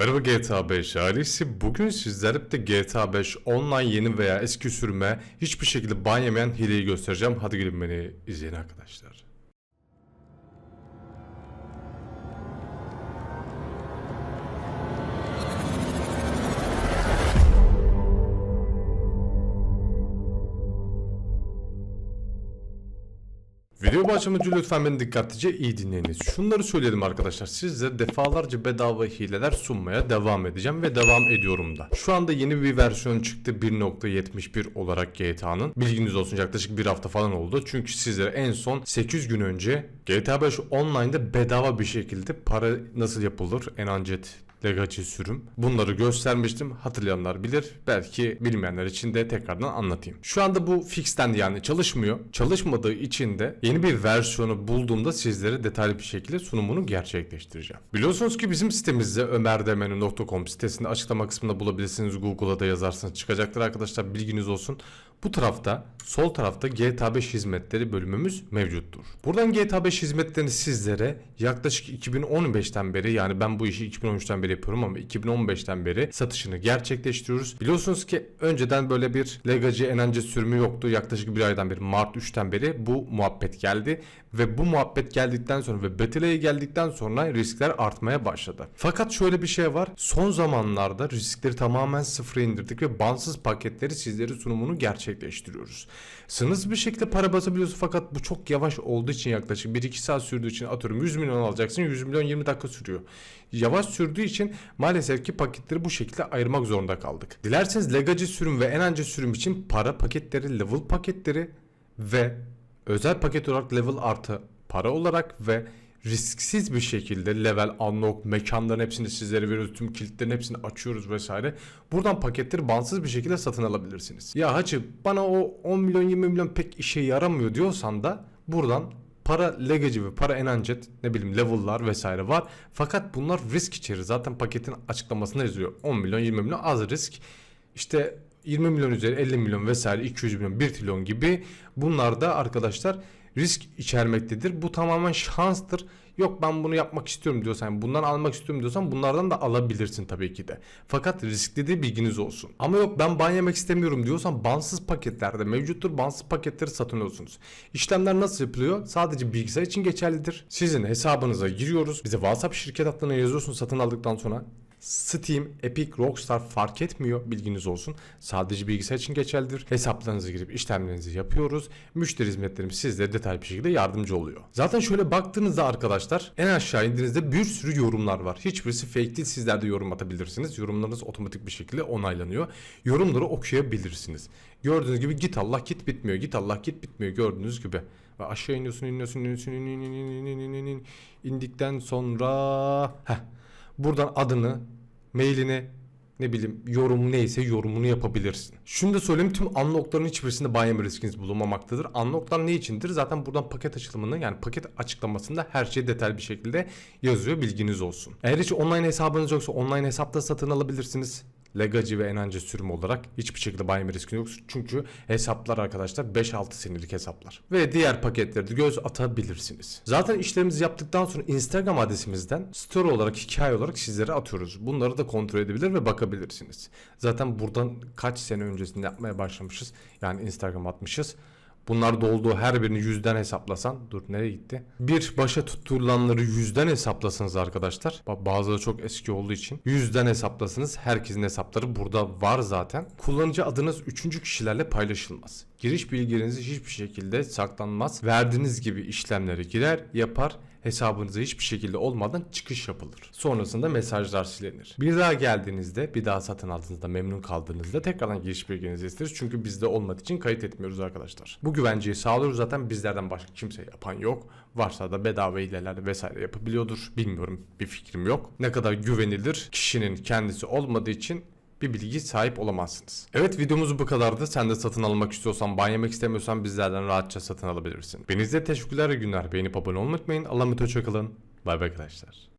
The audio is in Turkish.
Merhaba GTA 5 ailesi. Bugün sizlere de GTA 5 online yeni veya eski sürüme hiçbir şekilde ban yemeyen hileyi göstereceğim. Hadi gelin beni izleyin arkadaşlar. Video başlamadan lütfen beni dikkatlice iyi dinleyiniz. Şunları söyledim arkadaşlar. Size defalarca bedava hileler sunmaya devam edeceğim ve devam ediyorum da. Şu anda yeni bir versiyon çıktı 1.71 olarak GTA'nın. Bilginiz olsun yaklaşık bir hafta falan oldu. Çünkü sizlere en son 8 gün önce GTA 5 online'da bedava bir şekilde para nasıl yapılır enancet Legacy sürüm. Bunları göstermiştim. Hatırlayanlar bilir. Belki bilmeyenler için de tekrardan anlatayım. Şu anda bu fixten yani çalışmıyor. Çalışmadığı için de yeni bir versiyonu bulduğumda sizlere detaylı bir şekilde sunumunu gerçekleştireceğim. Biliyorsunuz ki bizim sitemizde ömerdemeni.com sitesinde açıklama kısmında bulabilirsiniz. Google'a da yazarsanız çıkacaktır arkadaşlar. Bilginiz olsun. Bu tarafta sol tarafta GTA 5 hizmetleri bölümümüz mevcuttur. Buradan GTA 5 hizmetlerini sizlere yaklaşık 2015'ten beri yani ben bu işi 2013'ten beri yapıyorum ama 2015'ten beri satışını gerçekleştiriyoruz. Biliyorsunuz ki önceden böyle bir Legacy Enance sürümü yoktu. Yaklaşık bir aydan beri Mart 3'ten beri bu muhabbet geldi ve bu muhabbet geldikten sonra ve Betile'ye geldikten sonra riskler artmaya başladı. Fakat şöyle bir şey var. Son zamanlarda riskleri tamamen sıfıra indirdik ve bansız paketleri sizlere sunumunu gerçekleştiriyoruz. Sınırsız bir şekilde para basabiliyorsun fakat bu çok yavaş olduğu için yaklaşık 1-2 saat sürdüğü için atıyorum 100 milyon alacaksın 100 milyon 20 dakika sürüyor. Yavaş sürdüğü için maalesef ki paketleri bu şekilde ayırmak zorunda kaldık. Dilerseniz Legacy sürüm ve Enance sürüm için para paketleri, level paketleri ve özel paket olarak level artı para olarak ve risksiz bir şekilde level unlock mekanların hepsini sizlere veriyoruz. Tüm kilitlerin hepsini açıyoruz vesaire. Buradan paketleri bansız bir şekilde satın alabilirsiniz. Ya hacı bana o 10 milyon 20 milyon pek işe yaramıyor diyorsan da buradan para legacy ve para enancet ne bileyim level'lar vesaire var. Fakat bunlar risk içerir. Zaten paketin açıklamasında yazıyor. 10 milyon 20 milyon az risk. İşte 20 milyon üzeri 50 milyon vesaire 200 milyon 1 trilyon gibi bunlar da arkadaşlar risk içermektedir. Bu tamamen şanstır. Yok ben bunu yapmak istiyorum diyorsan bundan almak istiyorum diyorsan bunlardan da alabilirsin tabii ki de. Fakat riskli de bilginiz olsun. Ama yok ben ban yemek istemiyorum diyorsan bansız paketlerde mevcuttur. Bansız paketleri satın alıyorsunuz. İşlemler nasıl yapılıyor? Sadece bilgisayar için geçerlidir. Sizin hesabınıza giriyoruz. Bize WhatsApp şirket hattına yazıyorsun satın aldıktan sonra. Steam, Epic, Rockstar fark etmiyor bilginiz olsun. Sadece bilgisayar için geçerlidir. Hesaplarınızı girip işlemlerinizi yapıyoruz. Müşteri hizmetlerimiz sizlere detaylı bir şekilde yardımcı oluyor. Zaten şöyle baktığınızda arkadaşlar en aşağı indiğinizde bir sürü yorumlar var. Hiçbirisi fake değil. Sizler de yorum atabilirsiniz. Yorumlarınız otomatik bir şekilde onaylanıyor. Yorumları okuyabilirsiniz. Gördüğünüz gibi git Allah git bitmiyor. Git Allah git bitmiyor gördüğünüz gibi. Ve aşağı iniyorsun iniyorsun iniyorsun in, in, in, in, in, in, in, in. indikten sonra heh, buradan adını mailini ne bileyim yorum neyse yorumunu yapabilirsin. Şunu da söyleyeyim tüm unlockların hiçbirisinde ban yeme riskiniz bulunmamaktadır. Unlocklar ne içindir? Zaten buradan paket açılımını yani paket açıklamasında her şey detaylı bir şekilde yazıyor bilginiz olsun. Eğer hiç online hesabınız yoksa online hesapta satın alabilirsiniz. Legacy ve Enance sürüm olarak hiçbir şekilde ban yeme riski yok. Çünkü hesaplar arkadaşlar 5-6 senelik hesaplar. Ve diğer paketleri de göz atabilirsiniz. Zaten işlerimizi yaptıktan sonra Instagram adresimizden story olarak hikaye olarak sizlere atıyoruz. Bunları da kontrol edebilir ve bakabilirsiniz. Zaten buradan kaç sene öncesinde yapmaya başlamışız. Yani Instagram atmışız. Bunlar dolduğu her birini yüzden hesaplasan dur nereye gitti? Bir başa tutturulanları yüzden hesaplasanız arkadaşlar. Bak bazıları çok eski olduğu için yüzden hesaplasınız. Herkesin hesapları burada var zaten. Kullanıcı adınız üçüncü kişilerle paylaşılmaz. Giriş bilgileriniz hiçbir şekilde saklanmaz. Verdiğiniz gibi işlemleri girer, yapar hesabınıza hiçbir şekilde olmadan çıkış yapılır. Sonrasında mesajlar silinir. Bir daha geldiğinizde, bir daha satın aldığınızda, memnun kaldığınızda tekrardan giriş bilginizi isteriz. Çünkü bizde olmadığı için kayıt etmiyoruz arkadaşlar. Bu güvenceyi sağlıyoruz zaten bizlerden başka kimse yapan yok. Varsa da bedava hileler vesaire yapabiliyordur. Bilmiyorum bir fikrim yok. Ne kadar güvenilir kişinin kendisi olmadığı için bir bilgi sahip olamazsınız. Evet videomuz bu kadardı. Sen de satın almak istiyorsan, ban istemiyorsan bizlerden rahatça satın alabilirsin. Beni teşekkürler günler. Beğenip abone olmayı unutmayın. Allah'a emanet hoşçakalın. Bay bay arkadaşlar.